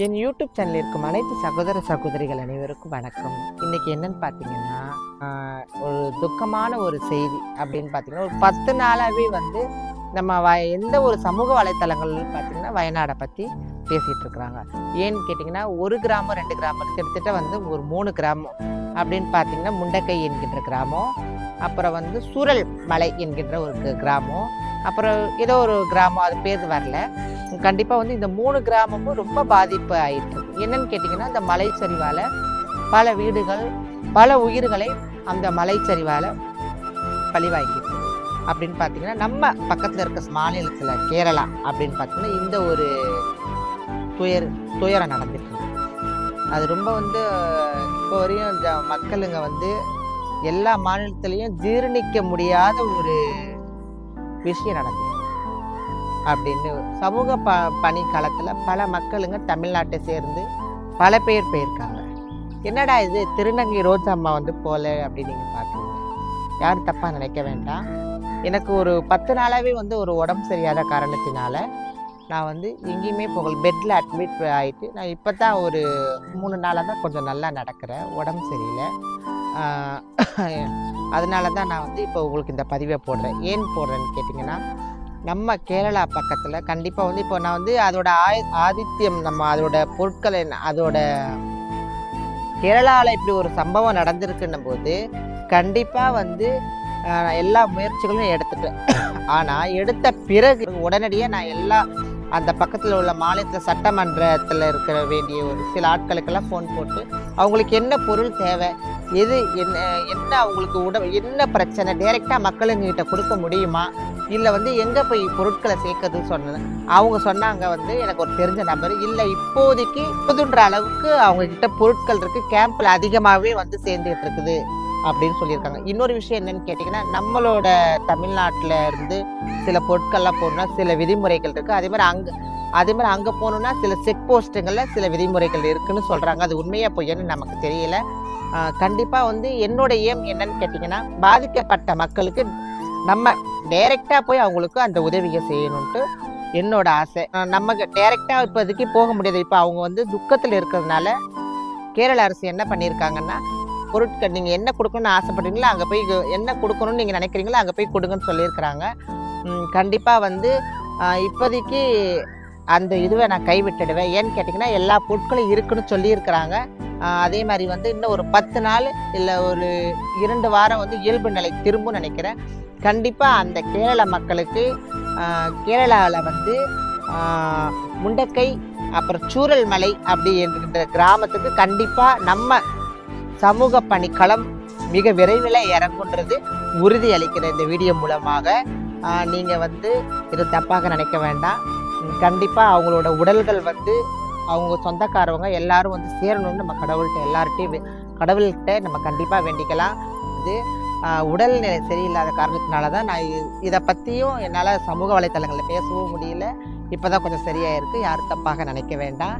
என் YouTube channel இருக்கும் அனைத்து சகோதர சகோதரிகள் அனைவருக்கும் வணக்கம். இன்னைக்கு என்னன்னு பார்த்தீங்கன்னா ஒரு துக்கமான ஒரு செய்தி அப்படின்னு பார்த்தீங்கன்னா ஒரு பத்து நாளாகவே வந்து நம்ம வ எந்த ஒரு சமூக வலைத்தளங்கள் பார்த்தீங்கன்னா வயநாடை பற்றி பேசிகிட்டு இருக்கிறாங்க. ஏன்னு கேட்டிங்கன்னா ஒரு கிராமம் ரெண்டு கிராமம் கிட்டத்தட்ட வந்து ஒரு மூணு கிராமம் அப்படின்னு பார்த்தீங்கன்னா முண்டக்கை என்கின்ற கிராமம் அப்புறம் வந்து சூரல் மலை என்கின்ற ஒரு கிராமம். அப்புறம் ஏதோ ஒரு கிராமம் அது பேர் வரல. கண்டிப்பாக வந்து இந்த மூணு கிராமமும் ரொம்ப பாதிப்பு ஆயிட்டு என்னன்னு கேட்டிங்கன்னா இந்த மலைச்சரிவால் பல வீடுகள் பல உயிர்களை அந்த மலைச்சரிவால் பழிவாங்கிட்டு அப்படின்னு பார்த்தீங்கன்னா நம்ம பக்கத்தில் இருக்க மாநிலத்தில் கேரளா அப்படின்னு பார்த்தீங்கன்னா இந்த ஒரு துயர் துயரம் நடந்துட்டு அது ரொம்ப வந்து இப்போ வரையும் இந்த மக்களுங்க வந்து எல்லா மாநிலத்திலையும் ஜீரணிக்க முடியாத ஒரு விஷயம் நடந்தது அப்படின்னு சமூக ப பணி காலத்தில் பல மக்களுங்க தமிழ்நாட்டை சேர்ந்து பல பேர் போயிருக்காங்க. என்னடா இது? திருநங்கை ரோஜா அம்மா வந்து போல அப்படின்னு நீங்கள் பார்க்குறீங்க. யாரும் தப்பாக நினைக்க வேண்டாம். எனக்கு ஒரு பத்து நாளாகவே வந்து ஒரு உடம்பு சரியாத காரணத்தினால நான் வந்து எங்கேயுமே போகல. பெட்டில் அட்மிட் ஆகிட்டு நான் இப்போ தான் ஒரு மூணு நாளாக தான் கொஞ்சம் நல்லா நடக்கிறேன். உடம்பு சரியில்லை. அதனால தான் நான் வந்து இப்போ உங்களுக்கு இந்த பதிவை போடுறேன். ஏன் போடுறேன்னு கேட்டிங்கன்னா நம்ம கேரளா பக்கத்தில் கண்டிப்பாக வந்து இப்போ நான் வந்து அதோட ஆய் ஆதித்யம் நம்ம அதோட பொருட்களை அதோட கேரளாவில் இப்படி ஒரு சம்பவம் நடந்திருக்குன்னும் போது கண்டிப்பாக வந்து எல்லா முயற்சிகளும் எடுத்துட்டேன். ஆனால் எடுத்த பிறகு உடனடியாக நான் எல்லா அந்த பக்கத்தில் உள்ள மாநிலத்தில் சட்டமன்றத்தில் இருக்கிற வேண்டிய ஒரு சில ஆட்களுக்கெல்லாம் ஃபோன் போட்டு அவங்களுக்கு என்ன பொருள் தேவை எது என்ன என்ன அவங்களுக்கு உடம்பு என்ன பிரச்சனை? டைரெக்டாக மக்களுங்கிட்ட கொடுக்க முடியுமா? இல்லை வந்து எங்கே போய் பொருட்களை சேர்க்கறதுன்னு சொன்னேன் அவங்க சொன்னாங்க வந்து எனக்கு ஒரு தெரிஞ்ச நபர். இல்லை இப்போதைக்கு புதுன்ற அளவுக்கு அவங்கக்கிட்ட பொருட்கள் இருக்குது கேம்பில் அதிகமாகவே வந்து சேர்ந்துட்டு இருக்குது அப்படின்னு சொல்லியிருக்காங்க. இன்னொரு விஷயம் என்னன்னு கேட்டிங்கன்னா நம்மளோட தமிழ்நாட்டில் இருந்து சில பொருட்கள்லாம் போகணும்னா சில விதிமுறைகள் இருக்குது அதே மாதிரி அங்கே அதே மாதிரி அங்கே போகணுன்னா சில செக் போஸ்ட்டுங்களில் சில விதிமுறைகள் இருக்குதுன்னு சொல்கிறாங்க அது உண்மையாக பொய்யன்னு நமக்கு தெரியல. கண்டிப்பாக வந்து என்னோட ஏம் என்னன்னு கேட்டிங்கன்னா பாதிக்கப்பட்ட மக்களுக்கு நம்ம டைரெக்டாக போய் அவங்களுக்கு அந்த உதவியை செய்யணுன்ட்டு என்னோட ஆசை. நம்ம டைரெக்டாக இப்போதைக்கு போக முடியாது. இப்போ அவங்க வந்து துக்கத்தில் இருக்கிறதுனால கேரள அரசு என்ன பண்ணியிருக்காங்கன்னா பொருட்கள் நீங்கள் என்ன கொடுக்கணும்னு ஆசைப்படுறீங்களோ அங்கே போய் என்ன கொடுக்கணும்னு நீங்கள் நினைக்கிறீங்களோ அங்கே போய் கொடுங்கன்னு சொல்லியிருக்கிறாங்க. கண்டிப்பாக வந்து இப்போதைக்கு அந்த இதுவை நான் கைவிட்டுடுவேன். ஏன்னு கேட்டிங்கன்னா எல்லா பொருட்களும் இருக்குன்னு சொல்லியிருக்கிறாங்க. அதே மாதிரி வந்து இன்னும் ஒரு பத்து நாள் இல்லை ஒரு இரண்டு வாரம் வந்து இயல்பு நிலை திரும்பும் நினைக்கிறேன். கண்டிப்பாக அந்த கேரள மக்களுக்கு கேரளாவில் வந்து முண்டக்கை அப்புறம் சூரல் மலை அப்படி என்கின்ற கிராமத்துக்கு கண்டிப்பாக நம்ம சமூக பணிக்களம் மிக விரைவில் இறங்குன்றது உறுதி அளிக்கிற இந்த வீடியோ மூலமாக. நீங்கள் வந்து இது தப்பாக நினைக்க வேண்டாம். கண்டிப்பாக அவங்களோட உடல்கள் வந்து அவங்க சொந்தக்காரவங்க எல்லாரும் வந்து சேரணும்னு நம்ம கடவுள்கிட்ட எல்லார்ட்டையும் கடவுள்கிட்ட நம்ம கண்டிப்பாக வேண்டிக்கலாம். இது உடல்நிலை சரியில்லாத காரணத்தினால தான் நான் இதை பற்றியும் என்னால் சமூக வலைத்தளங்களில் பேசவும் முடியல. இப்போ தான் கொஞ்சம் சரியாக இருக்குது யாரும் தப்பாக நினைக்க வேண்டாம்.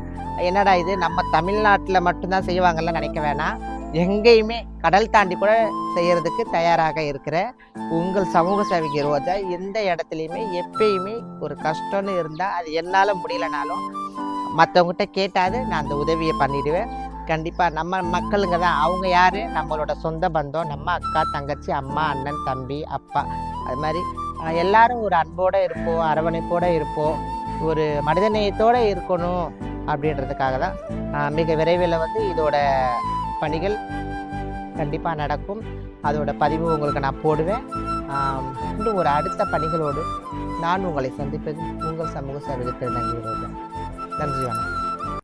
என்னடா இது? நம்ம தமிழ்நாட்டில் மட்டும்தான் செய்வாங்கல்ல நினைக்க வேணாம். எங்கேயுமே கடல் தாண்டி கூட செய்கிறதுக்கு தயாராக இருக்கிற உங்கள் சமூக சேவைக்கு ரோஜா எந்த இடத்துலையுமே எப்பயுமே ஒரு கஷ்டம்னு இருந்தால் அது என்னால் முடியலனாலும் மற்றவங்ககிட்ட கேட்டாது நான் அந்த உதவியை பண்ணிடுவேன். கண்டிப்பாக நம்ம மக்களுங்க தான். அவங்க யார்? நம்மளோட சொந்த பந்தம் நம்ம அக்கா தங்கச்சி அம்மா அண்ணன் தம்பி அப்பா. அது மாதிரி எல்லாரும் ஒரு அன்போடு இருப்போம் அரவணைப்போடு இருப்போம். ஒரு மனிதநேயத்தோடு இருக்கணும் அப்படின்றதுக்காக தான் மிக விரைவில் வந்து இதோட பணிகள் கண்டிப்பாக நடக்கும். அதோட பதிவு உங்களுக்கு நான் போடுவேன். இன்னும் ஒரு அடுத்த பணிகளோடு நான் உங்களை சந்திப்பது உங்கள் சமூக சேவை திருநங்கை நன்றி வணக்கம்.